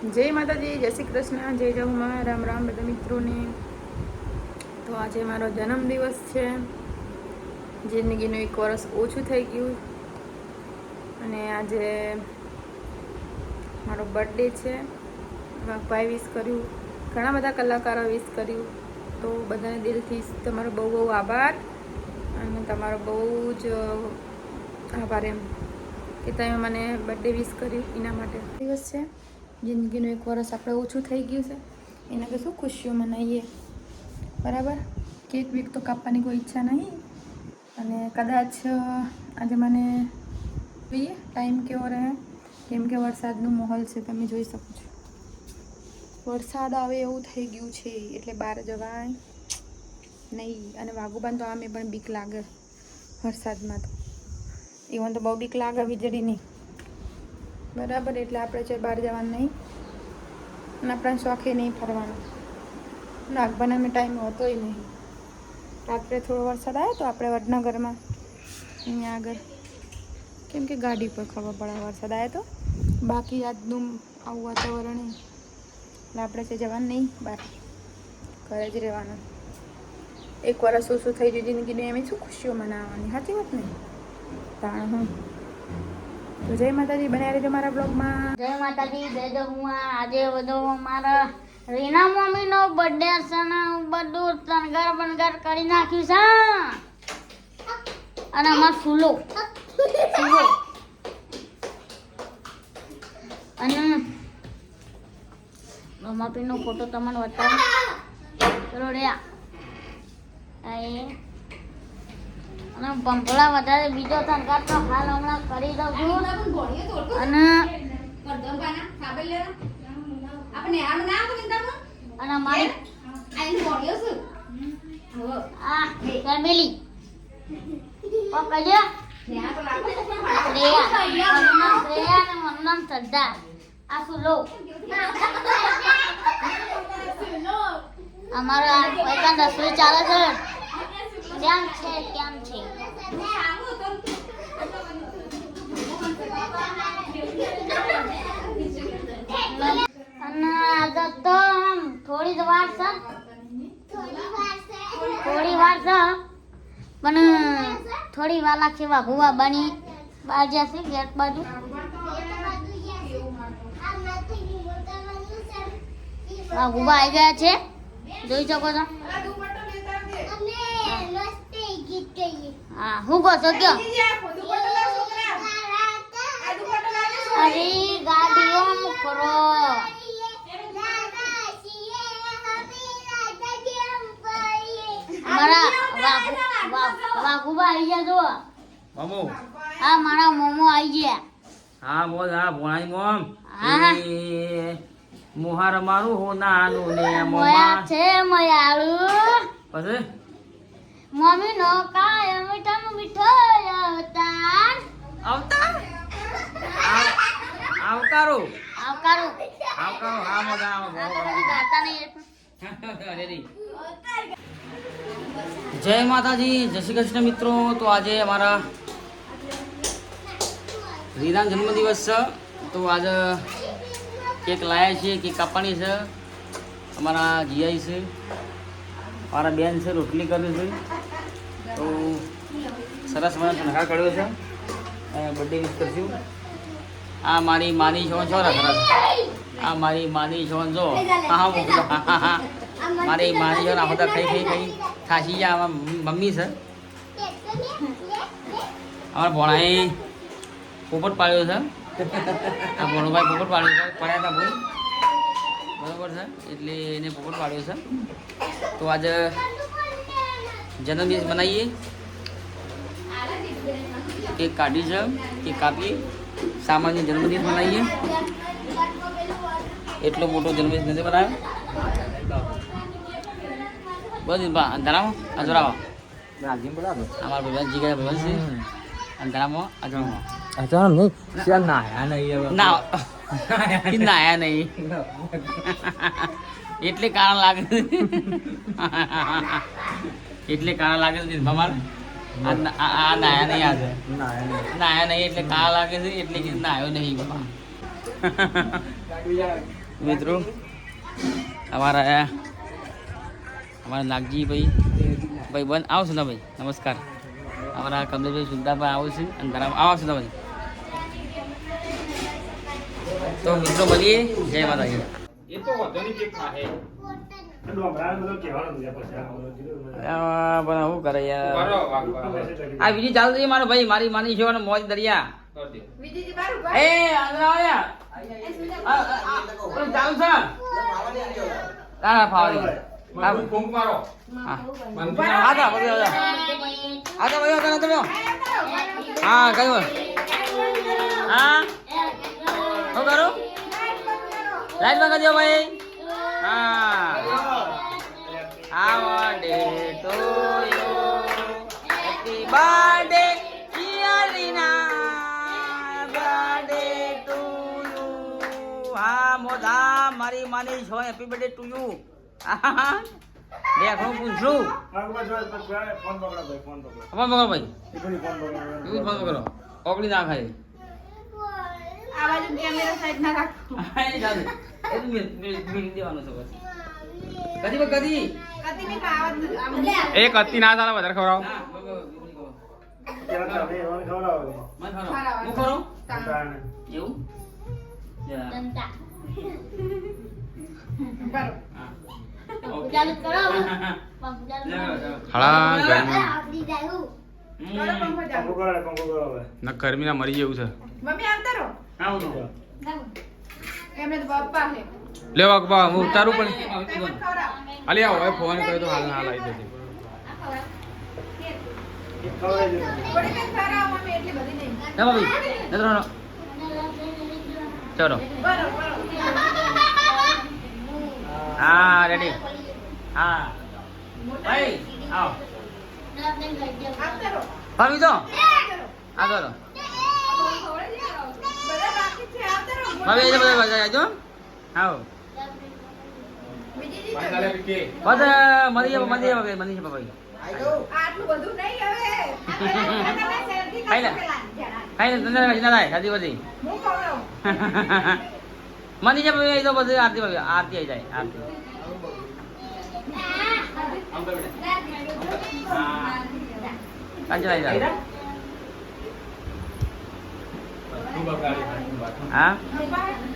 જય માતાજી, જય શ્રી કૃષ્ણ, જય જહુમા રામ રામ બધા મિત્રોને. તો આજે મારો જન્મદિવસ છે. જિંદગીનું એક વર્ષ ઓછું થઈ ગયું. અને આજે મારો બર્થડે છે. ભાઈ વિશ કર્યું, ઘણા બધા કલાકારો વિશ કર્યું. તો બધાને દિલથી તમારો બહુ બહુ આભાર. અને તમારો બહુ જ આભાર એમ કે તમે મને બર્થડે વિશ કર્યું એના માટે. દિવસ છે. જિંદગીનું એક વરસ આપણે ઓછું થઈ ગયું છે. એના કે શું ખુશીઓ મનાવીએ બરાબર? કેક વીક તો કાપવાની કોઈ ઈચ્છા નહીં. અને કદાચ આજે મને જોઈએ, ટાઈમ કેવો રહે? કેમ કે વરસાદનું માહોલ છે, તમે જોઈ શકો છો. વરસાદ આવે એવું થઈ ગયું છે, એટલે બહાર જવાય નહીં. અને વાઘુબાન તો આમે પણ બીક લાગે, વરસાદમાં તો. ઈવન તો બહુ બીક લાગે વીજળીની. બરાબર, એટલે આપણે છે બહાર જવાનું નહીં. અને આપણા શોખે નહીં ફરવાનું. નાગબાનામાં ટાઈમ હોતોય નહીં. રાત્રે થોડો વરસાદ આવ્યો તો આપણે વડનગરમાં, અહીંયા આગળ, કેમ કે ગાડી પર ખબર પડે વરસાદ આવ્યો તો. બાકી આજનું આવું વાતાવરણ એટલે આપણે છે જવાનું નહીં બહાર ઘરે જ રહેવાનું. એક વર્ષ ઓછું થઈ ગયું, જિંદગીને એમ શું ખુશીઓ મનાવવાની, સાચી વાત નહીં તાણ હું. તો જય માતાજી બનાવી રહેજો મારા બ્લોગમાં. જય માતાજી, જય જહુમા આજે બધો મારા રીના મમ્મીનો બર્થડે છે બધું શણગાર બણગાર કરી નાખ્યું છે. અને અમાર ફૂલો. ફૂલો. અને મમ્મીનો ફોટો તમને બતાવું. ચલો રહ્યા અને પંપલા વધારે બીજો શણગાર તો હાલ હમણાં કરી દઉં છું. અને અને મારી આ ફેમિલી પકડ્યો શ્રેયા શ્રેયા અને આ સુલો. અમારો આ પૈસા રસોઈ ચાલે છે. કેમ છે કેમ છે. થોડી જ વાર છે. થોડી વાર છે. પણ થોડી વાલા કેવા વાઘુવા બની. બહાર જશે ગેટ બાજુ. વાઘુબા આવી ગયા છે. જોઈ શકો છો. હા હું કહો છો કયો? અરે ગાડીઓ ફરો મારા વાઘુ વાઘ- વાઘુબા આવી ગયા જો મામો. આ મારા મોમો આવી ગયા. હા બોલ હા ભોણાઈ મોમ. હા. એ મોહાર મારું હું નાનું ને મોયા છે મયાળું. પછી? મમ્મી નો કાય મીઠા મીઠો અવતાર અવતાર આવકારો. આવકારો. આવકારો હા મોજા આવો ગાતા નહીં. જય માતાજી જય શ્રી કૃષ્ણ મિત્રો. તો આજે અમારા રીના જન્મદિવસ છે. તો આજે કેક લાયા છીએ કેક કાપવાની છે. અમારા જીઆઈ છે. મારા બેન છે, રોટલી કરી છે. તો સરસ મને નખા કર્યો છે. બર્થડે વિશ કરશું. આ મારી માની છો છો ને સરસ આ મારી માની છોન જો. હા મોકલો મારી માની છો આ બધા ખાઈ ખાઈ ખાઈ ખાસી છે આમાં મમ્મી છે. અમારા ભોણાએ પોપટ પાડ્યો છે. આ ભોણુભાઈ પોપટ પાડ્યો છે. પડ્યા હતા ભૂલ બરોબર છે. એટલે એને પોપટ પાડ્યો છે. તો આજે જન્મદિવસ બનાવીએ કેક કાઢી છે કેક કાપીએ સામાન્ય જન્મદિવસ બનાવીએ એટલો મોટો જન્મદિવસ નથી બનાવ્યો બસ અંધારામાં અજરાવો અમારા ભાઈ ભાઈ અંધારામાં અજરામાં અચાનક નહીં શ્યામ ના. નાયા નહીં. એટલે કારણ લાગે. એટલે કારણ લાગે છે ભમાર. આ નાયા નહીં આજે. નાયા નહીં એટલે કાળા લાગે છે એટલે કે નાયો નહીં બાપા મિત્રો અમારા અમારા નાગજી ભાઈ ભાઈ બંધ આવો છો ને ભાઈ? નમસ્કાર. અમારા કમલેશભાઈ સુલતાભાઈ આવું છે અને તારા આવશો ને ભાઈ? તો મિત્રો મળીએ. જય માતાજી. પણ શું કરે યાર? આ બીજી ચાલુ છે મારો ભાઈ. મારી માની છે મોજ દરિયા. એ અંદર આવો યાર. આ, આ, આ, ઓલું ચાલુ છે. હા. ફાવડી હા. હા હા તો બધું આવજો. આ તો ભાઈ આવતા હા કયું હા? શું કરો? લાઈટમાં કરજો ભાઈ. હા. Happy ડે તો Happy birthday, dear Rina. Birthday to you. હા મોધા મારી માની છો. હેપી બર્થડે ટુ યુ દેખ હું પૂછું. ફોન પકડો ભાઈ એવું ફોન પકડો ઓગળી ના ખાય આ કેમેરા સાઈડ ના રાખો એ જાદુ એ તો મેં મેં છે કદી કદી. કદી ની આવાજ એક હતી ના ચાલે વધારે ખવડાવો. હા ખરો એવું ના ગરમી. ના મરી જેવું છે. મમ્મી આવતા રહો. આવું તો. એમને તો લે વાગબા હું ઉતારું પણ. અલી આવો હવે ફોન કર્યો તો હાલ ના લાવી દેજે. ચલો બરો બરો હા. રેડી હા ભાઈ આવો. ભાવી રહો ભાભી તો આવતા રહો આ કરો બધા બાકી છે આવતા એ બધા બધા આવજો આવો. બસ મરી જાવ મરી જાવ મરી જાવ ભાઈ આટલું બધું નહીં હવે. ખાઈ લે. ને તને રચના થાય સાચી બધી મની જાય ભાઈ તો બધું આરતી ભાઈ આરતી આવી જાય આરતી. કાંચન આવી જાય હા?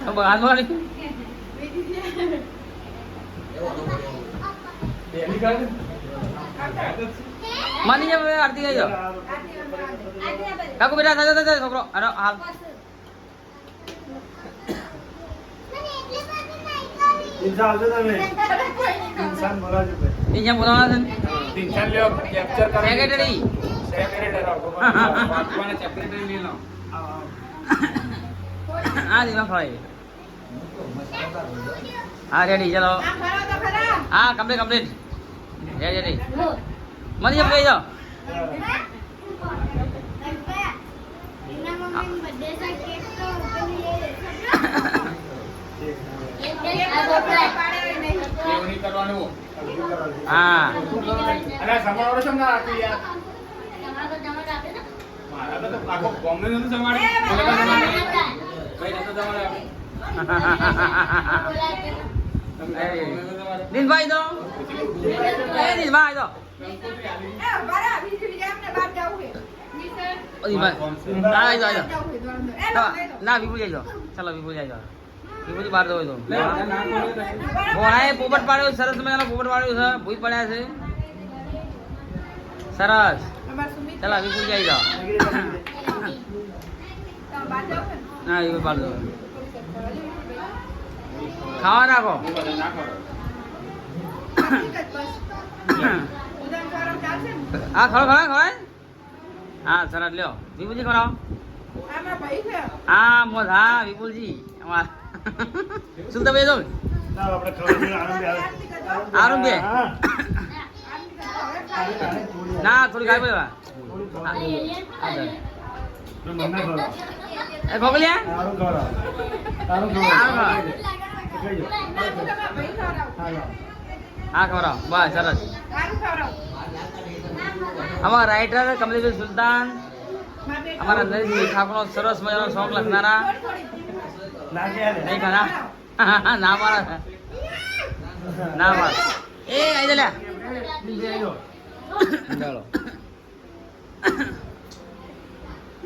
તો બ- હાથ પકડી મની જાય ભાઈ આરતી આવી જાઓ કાકુ બેટા થજો થજો છોકરો. અરે હાલ. બોલાવવાના છે સેક્રેટરી હા દીવા ખવાય હા રેડી ચલો. આમ ફરો તો ખરા હા. કમ્પ્લીટ કમ્પ્લીટ રેડી રેડી મરી જાય ભાઈ જાઓ હા દિનભાઈ તો એ દિનભાઈ તો ના જાઓ દોડનું. એ જાઓ. વિપુલ ચાલો વિપુલ જાય વિપુલજી બહાર જવો તો. ભોણાએ પોપટ પાડ્યો સરસ મજાનો પોપટ પાડ્યો છે. ભૂઈ પડ્યા છે. સરસ. ચાલો વિપુલ જાય જાઓ. ને? એ પાડ દો ખાવા નાખો? હા ખરો ખરો ખવાય હા સરસ લ્યો. વિપુલજી ખવડાવો. ભાઈ હા મોજ. હા વિપુલજી અમારા. સુલતાભાઈ તો આરું બે ના, થોડી ખાઈ પડે એ ખવડાવો. હા ખવડાવો બસ, સરસ. અમારા રાઇટર કમલેશ સુલતાન, અમારા નરેશભાઈ ઠાકોર સરસ મજાનો સોંગ લખનારા. નહીં ખાના ના મારા ના મારા એ જા લ્યા. ચાલો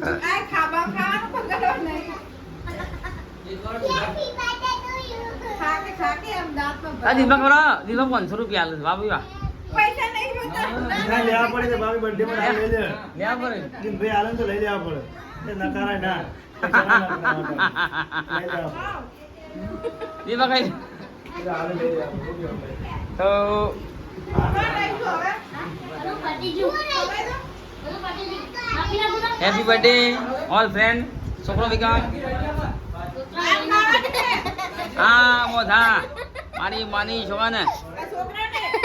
આ ખાવા ખાવાનું પકડો નહીં. ખાકે ખાકે આમ દાંતમાં આ દીપક બરો દીપક પાંચસો રૂપિયા આલે બાબુ પૈસા નહીં લેવા પડે ભાભી birthday માં લઈ લે લેવા પડે. કે ભાઈ આલે તો લઈ લેવા પડે. એ નકારાય ના. દીપક. તો બધું પતી ગયું બધું પતી ગયું બાકી ના બધા હેપી બર્થડે ઓલ ફ્રેન્ડ છોકરો વિકામ આ મોધા મારી માની છોકરાને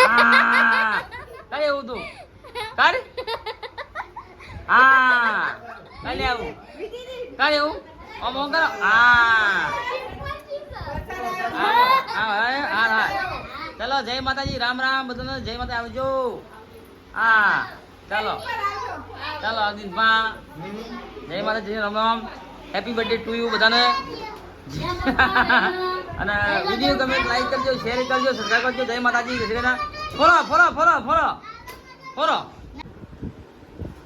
આ કઈ એવું તું. કર હા. કઈ આવું. કઈ એવું? આમ કરો. હા. હા હા હા હા. ચલો, જય માતાજી. રામ રામ. બધાને જય માતા આવજો. હા ચાલો. ચાલો અગદીશમાં જય માતાજી Ram Ram. Happy birthday to you બધાને. અને વીડિયો ગમે લાઈક કરજો શેર કરજો સબસ્ક્રાઈબ કરજો. જય માતાજી જય Shri Krishna. Follow follow follow follow. Follow.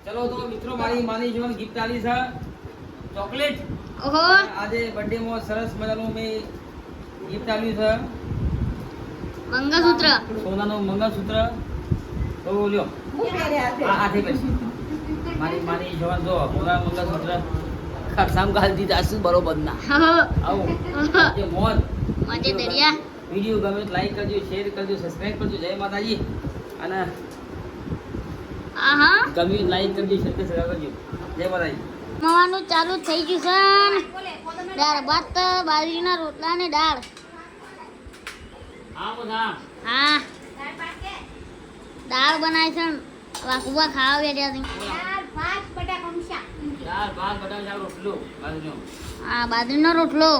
ચલો તો મિત્રો મારી માની જીવન ગિફ્ટ આલી છે. ચોકલેટ. ઓહો. આજે બર્થડે માં સરસ મજાનું મેં ગિફ્ટ આપ્યું છે. મંગળસૂત્ર. સોનાનું મંગળસૂત્ર. તો આ હાથે પછી મારી માની જવાન જો મોગા મંગળસૂત્ર ખરસામ ગાલ દીધા શું બરોબર ના આવું. જે મોજ મજે દરિયા. વીડિયો ગમે તો લાઈક કરજો શેર કરજો સબસ્ક્રાઇબ કરજો. જય માતાજી. અને આહા ગમે લાઈક કરજો શેર કરજો જય માતાજી. મવાનું ચાલુ થઈ ગયું છે. દાળ ભાત બાજરીના રોટલા ને દાળ. હા. દાળ બનાવી છે ને વાકુબા ખાવા બેઠ્યા છે. દાળ ભાત બટાકા શાક રોટલો બાજરીનો. રોટલો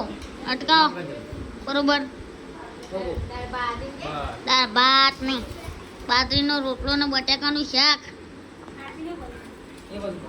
અટકાવો. બરોબર. દાળ ભાત નહીં. બાજરીનો રોટલો ને બટાકાનું શાક. એ બધું